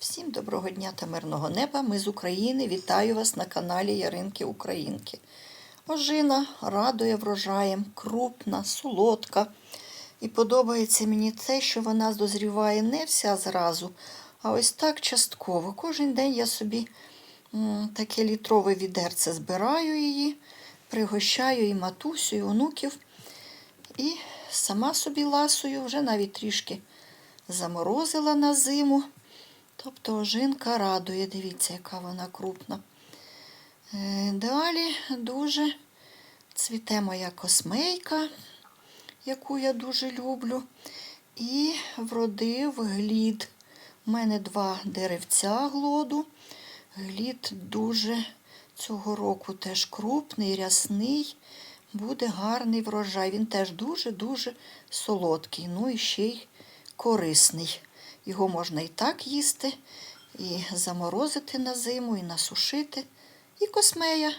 Всім доброго дня та мирного неба. Ми з України. Вітаю вас на каналі Яринки Українки. Ожина радує врожаєм, крупна, солодка. І подобається мені те, що вона дозріває не вся зразу, а ось так частково. Кожен день я собі таке літрове відерце збираю її, пригощаю і матусю, і онуків. І сама собі ласую, вже навіть трішки заморозила на зиму. Тобто ожинка радує, дивіться, яка вона крупна. Е, Далі дуже цвіте моя космейка, яку я дуже люблю. І вродив глід. У мене два деревця глоду. Глід дуже цього року теж крупний, рясний. Буде гарний врожай. Він теж дуже-дуже солодкий, ну і ще й корисний. Його можна і так їсти, і заморозити на зиму, і насушити. І космея